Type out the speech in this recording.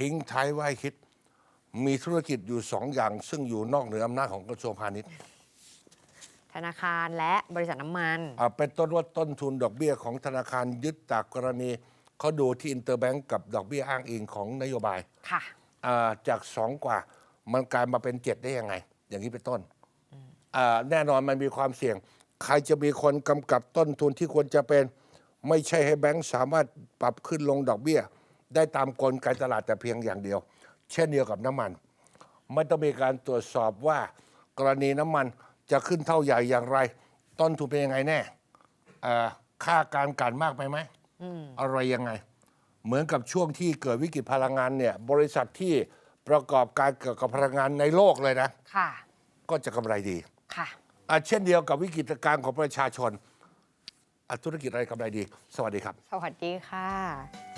ทิ้งท้ายไว้ให้คิด มีธุรกิจอยู่สองอย่าง ซึ่งอยู่นอกเหนืออำนาจของกระทรวงพาณิชย์ธนาคารและบริษัทน้ำมันอ่าเป็นต้นว่าต้นทุนดอกเบี้ยของธนาคารยึดจากกรณีเขาดูที่อินเตอร์แบงก์กับดอกเบี้ยอ้างอิงของนโยบายค่ะอ่าจากสองกว่ามันกลายมาเป็นเจ็ดได้ยังไง อย่างนี้เป็นต้นอ่าแน่นอนมันมีความเสี่ยง ใครจะมีคนกำกับต้นทุนที่ควรจะเป็น ไม่ใช่ให้แบงก์สามารถปรับขึ้นลงดอกเบี้ย ได้ตามกลไกตลาดแต่เพียงอย่างเดียว เช่นเดียวกับน้ำมัน ไม่ต้องมีการตรวจสอบว่ากรณีน้ำมันจะขึ้นเท่าใหญ่อย่างไร ต้นทุนเป็นยังไงแน่อ่าค่าการกลันมากไปไหมอะไรยังไง เหมือนกับช่วงที่เกิดวิกฤตพลังงานเนี่ยบริษัทที่ประกอบการเกี่ยวกับพลังงานในโลกเลยนะ ค่ะ ก็จะกำไรดี ค่ะ อะเช่นเดียวกับวิกฤตการณ์ของประชาชนอะธุรกิจอะไรกำไรดี สวัสดีครับ สวัสดีค่ะ